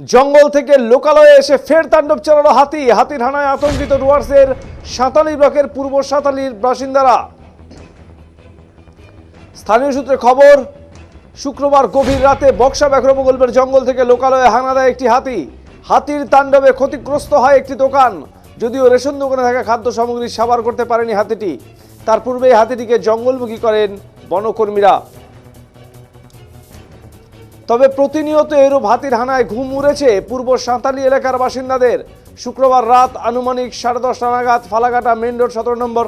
জঙ্গল থেকে লোকালয়ে এসে ফের তাণ্ডব চালালো হাতি। হাতির হানায় আতঙ্কিত ডুয়ার্সের সাঁতালি ব্লকের পূর্ব সাঁতালির বাসিন্দারা। স্থানীয় সূত্রে খবর, শুক্রবার গভীর রাতে বক্সা ব্যাঘ্র প্রকল্পের জঙ্গল থেকে লোকালয়ে হানা দেয় একটি হাতি। হাতির তাণ্ডবে ক্ষতিগ্রস্ত হয় একটি দোকান। যদিও রেশন দোকানে থাকা খাদ্য সামগ্রী সাবার করতে পারেনি হাতিটি। তার পূর্বে এই হাতিটিকে জঙ্গলমুখী করেন বনকর্মীরা। তবে প্রতিনিয়ত এরূপ হাতির হানায় ঘুম উড়েছে পূর্ব সাঁতালি এলাকার বাসিন্দাদের। শুক্রবার রাত আনুমানিক সাড়ে দশটা নাগাদ ফালাকাটা মেন রোড সতেরো নম্বর।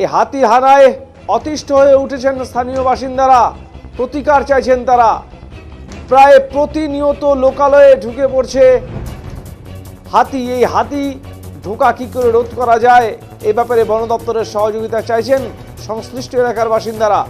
এই হাতি হানায় অতিষ্ঠ হয়ে উঠেছেন স্থানীয় বাসিন্দারা। প্রতিকার চাইছেন তারা। প্রায় প্রতিনিয়ত লোকালয়ে ঢুকে পড়ছে। হাতি, এই হাতি ঢোকা কী করে রোধ করা যায়? এ ব্যাপারে বন দপ্তরের সহযোগিতা চাইছেন সংশ্লিষ্ট এলাকার বাসিন্দারা।